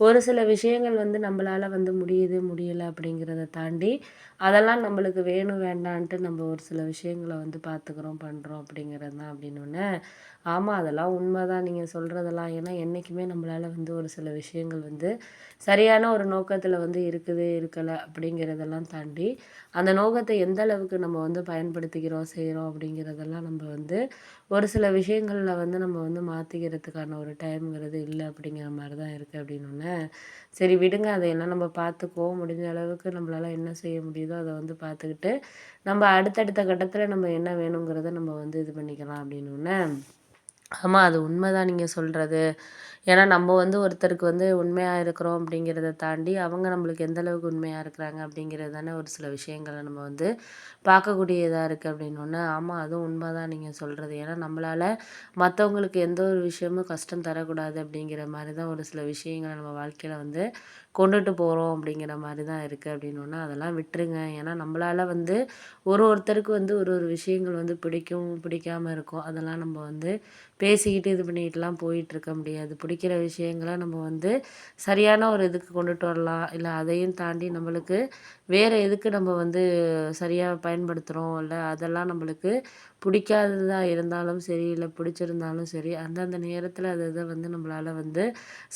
ஒரு சில விஷயங்கள் வந்து நம்மளால் வந்து முடியுது முடியலை அப்படிங்கிறத தாண்டி அதெல்லாம் நம்மளுக்கு வேணும் வேண்டான்ட்டு நம்ம ஒரு சில விஷயங்களை வந்து பார்த்துக்குறோம் பண்ணுறோம் அப்படிங்கிறது தான் அப்படின்னொன்னே ஆமாம் அதெல்லாம் உண்மை தான் நீங்கள் சொல்கிறதெல்லாம் ஏன்னா என்றைக்குமே நம்மளால் வந்து ஒரு சில விஷயங்கள் வந்து சரியான ஒரு நோக்கத்தில் வந்து இருக்குது இருக்கலை அப்படிங்கிறதெல்லாம் தாண்டி அந்த நோக்கத்தை எந்த அளவுக்கு நம்ம வந்து பயன்படுத்திக்கிறோம் செய்கிறோம் அப்படிங்கிறதெல்லாம் நம்ம வந்து ஒரு சில விஷயங்களில் வந்து நம்ம வந்து மாற்றிக்கிறதுக்கான ஒரு டைம்ங்கிறது இல்லை அப்படிங்கிற மாதிரி தான் இருக்குது அப்படின்னு சரி விடுங்க அதையெல்லாம் நம்ம பார்த்துக்குவோம் முடிஞ்ச அளவுக்கு நம்மளால் என்ன செய்ய முடியுதோ அதை வந்து பார்த்துக்கிட்டு நம்ம அடுத்தடுத்த கட்டத்தில் நம்ம என்ன வேணுங்கிறத நம்ம வந்து இது பண்ணிக்கலாம் அப்படின்னு ஆமாம் அது உண்மை தான் நீங்கள் சொல்கிறது ஏன்னா நம்ம வந்து ஒருத்தருக்கு வந்து உண்மையாக இருக்கிறோம் அப்படிங்கிறத தாண்டி அவங்க நம்மளுக்கு எந்த அளவுக்கு உண்மையாக இருக்கிறாங்க அப்படிங்கிறது தானே ஒரு சில விஷயங்களை நம்ம வந்து பார்க்கக்கூடியதாக இருக்குது அப்படின்னு ஒன்று ஆமாம் அதுவும் உண்மை தான் நீங்கள் சொல்கிறது ஏன்னா நம்மளால் மற்றவங்களுக்கு எந்த ஒரு விஷயமும் கஷ்டம் தரக்கூடாது அப்படிங்கிற மாதிரி தான் ஒரு சில விஷயங்களை நம்ம வாழ்க்கையில் வந்து கொண்டுட்டு போகிறோம் அப்படிங்கிற மாதிரி தான் இருக்குது அப்படின்னு ஒன்று அதெல்லாம் விட்டுருங்க. ஏன்னா நம்மளால் வந்து ஒரு ஒருத்தருக்கு வந்து ஒரு ஒரு விஷயங்கள் வந்து பிடிக்கும் பிடிக்காமல் இருக்கும். அதெல்லாம் நம்ம வந்து பேசிக்கிட்டு இது பண்ணிக்கிட்டுலாம் போயிட்டுருக்க முடியாது. பிடிக்கிற விஷயங்களை நம்ம வந்து சரியான ஒரு இதுக்கு கொண்டுட்டு வரலாம். இல்லை அதையும் தாண்டி நம்மளுக்கு வேறு எதுக்கு நம்ம வந்து சரியாக பயன்படுத்துகிறோம் இல்லை அதெல்லாம் நம்மளுக்கு பிடிக்காததாக இருந்தாலும் சரி இல்லை பிடிச்சிருந்தாலும் சரி அந்தந்த நேரத்தில் அதை இதை வந்து நம்மளால் வந்து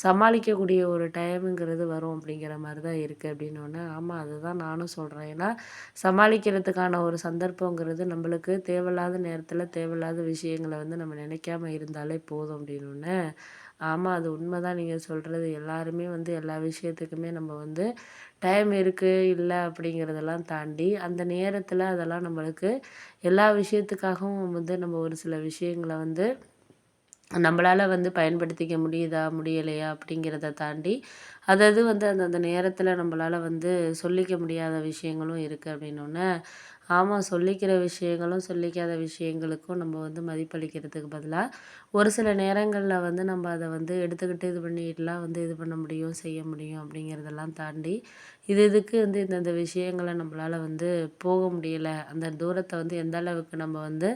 சமாளிக்கக்கூடிய ஒரு டைமுங்கிறது வரும் அப்படிங்கிற மாதிரி தான் இருக்குது அப்படின்னு ஆமாம் அதுதான் நானும் சொல்கிறேன் ஏன்னா சமாளிக்கிறதுக்கான ஒரு சந்தர்ப்பங்கிறது நம்மளுக்கு தேவையில்லாத நேரத்தில் தேவையில்லாத விஷயங்களை வந்து நம்ம நினைக்காம இருந்தாலே போதும் அப்படின்னு ஆமாம் அது உண்மை தான் நீங்கள் சொல்கிறது எல்லாருமே வந்து எல்லா விஷயத்துக்குமே நம்ம வந்து டைம் இருக்குது இல்லை அப்படிங்கிறதெல்லாம் தாண்டி அந்த நேரத்தில் அதெல்லாம் நம்மளுக்கு எல்லா விஷயத்துக்காகவும் வந்து நம்ம ஒரு சில விஷயங்களை வந்து நம்மளால் வந்து பயன்படுத்திக்க முடியுதா முடியலையா அப்படிங்கிறத தாண்டி அதாவது வந்து அந்தந்த நேரத்தில் நம்மளால் வந்து சொல்லிக்க முடியாத விஷயங்களும் இருக்குது அப்படின்னோடனே ஆமாம் சொல்லிக்கிற விஷயங்களும் சொல்லிக்காத விஷயங்களுக்கும் நம்ம வந்து மதிப்பளிக்கிறதுக்கு பதிலாக ஒரு சில நேரங்களில் வந்து நம்ம அதை வந்து எடுத்துக்கிட்டு இது பண்ணிட்டுலாம் வந்து இது பண்ண முடியும் செய்ய முடியும் அப்படிங்கிறதெல்லாம் தாண்டி இது இதுக்கு வந்து இந்தந்த விஷயங்களை நம்மளால் வந்து போக முடியலை அந்த தூரத்தை வந்து எந்த அளவுக்கு நம்ம வந்து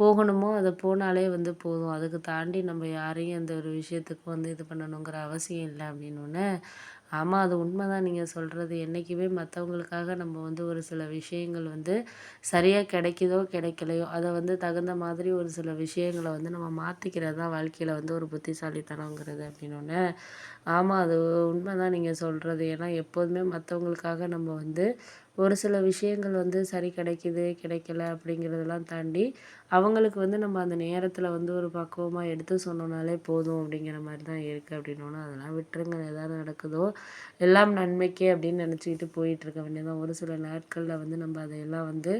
போகணுமோ அதை போனாலே வந்து போதும். அதுக்கு தாண்டி நம்ம யாரையும் எந்த ஒரு விஷயத்துக்கு வந்து இது பண்ணணுங்கிற அவசியம் இல்லை அப்படின்னு ஆமாம் அது உண்மை தான் நீங்கள் சொல்கிறது என்றைக்குமே மற்றவங்களுக்காக நம்ம வந்து ஒரு சில விஷயங்கள் வந்து சரியாக கிடைக்குதோ கிடைக்கலையோ அதை வந்து தகுந்த மாதிரி ஒரு சில விஷயங்களை வந்து நம்ம மாற்றிக்கிறது தான் வாழ்க்கையில் வந்து ஒரு புத்திசாலித்தனங்கிறது அப்படின்னு ஆமாம் அது உண்மை தான் நீங்கள் சொல்கிறது ஏன்னா எப்போதுமே மற்றவங்களுக்காக நம்ம வந்து ஒரு சில விஷயங்கள் வந்து சரி கிடைக்கிது கிடைக்கல அப்படிங்கிறதெல்லாம் தாண்டி அவங்களுக்கு வந்து நம்ம அந்த நேரத்தில் வந்து ஒரு பக்குவமாக எடுத்து சொன்னோம்னாலே போதும் அப்படிங்கிற மாதிரி தான் இருக்குது அப்படின்னோன்னா அதெல்லாம் விட்டுருங்க எதாவது நடக்குதோ எல்லாம் நன்மைக்கே அப்படின்னு நினச்சிக்கிட்டு போயிட்டுருக்க வேண்டியதான் ஒரு சில நாட்களில் வந்து நம்ம அதையெல்லாம் வந்து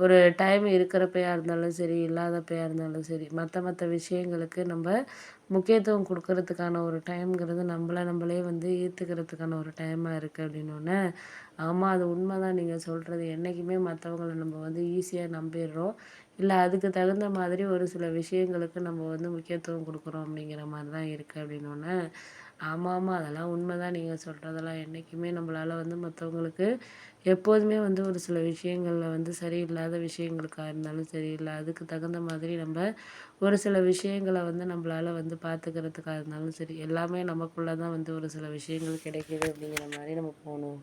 ஒரு டைம் இருக்கிறப்பையாக இருந்தாலும் சரி இல்லாதப்பையாக இருந்தாலும் சரி மற்ற மற்ற விஷயங்களுக்கு நம்ம முக்கியத்துவம் கொடுக்கறதுக்கான ஒரு டைம்ங்கிறது நம்மள நம்மளே வந்து ஈர்த்துக்கிறதுக்கான ஒரு டைமாக இருக்குது அப்படின்னோடனே ஆமாம் அது உண்மை தான் நீங்கள் சொல்கிறது என்றைக்குமே மற்றவங்கள நம்ம வந்து ஈஸியாக நம்பிடுறோம். இல்லை அதுக்கு தகுந்த மாதிரி ஒரு சில விஷயங்களுக்கு நம்ம வந்து முக்கியத்துவம் கொடுக்குறோம் அப்படிங்கிற மாதிரி தான் இருக்குது அப்படின்னோடனே ஆமாம் ஆமாம் அதெல்லாம் உண்மை தான் நீங்கள் சொல்கிறதெல்லாம் என்றைக்குமே நம்மளால் வந்து மற்றவங்களுக்கு எப்போதுமே வந்து ஒரு சில விஷயங்களில் வந்து சரியில்லாத விஷயங்களுக்காக இருந்தாலும் சரி இல்லை அதுக்கு தகுந்த மாதிரி நம்ம ஒரு சில விஷயங்களை வந்து நம்மளால் வந்து பார்த்துக்கிறதுக்காக இருந்தாலும் சரி எல்லாமே நமக்குள்ளே தான் வந்து ஒரு சில விஷயங்கள் கிடைக்கிது அப்படிங்கிற மாதிரி நம்ம போகணும்.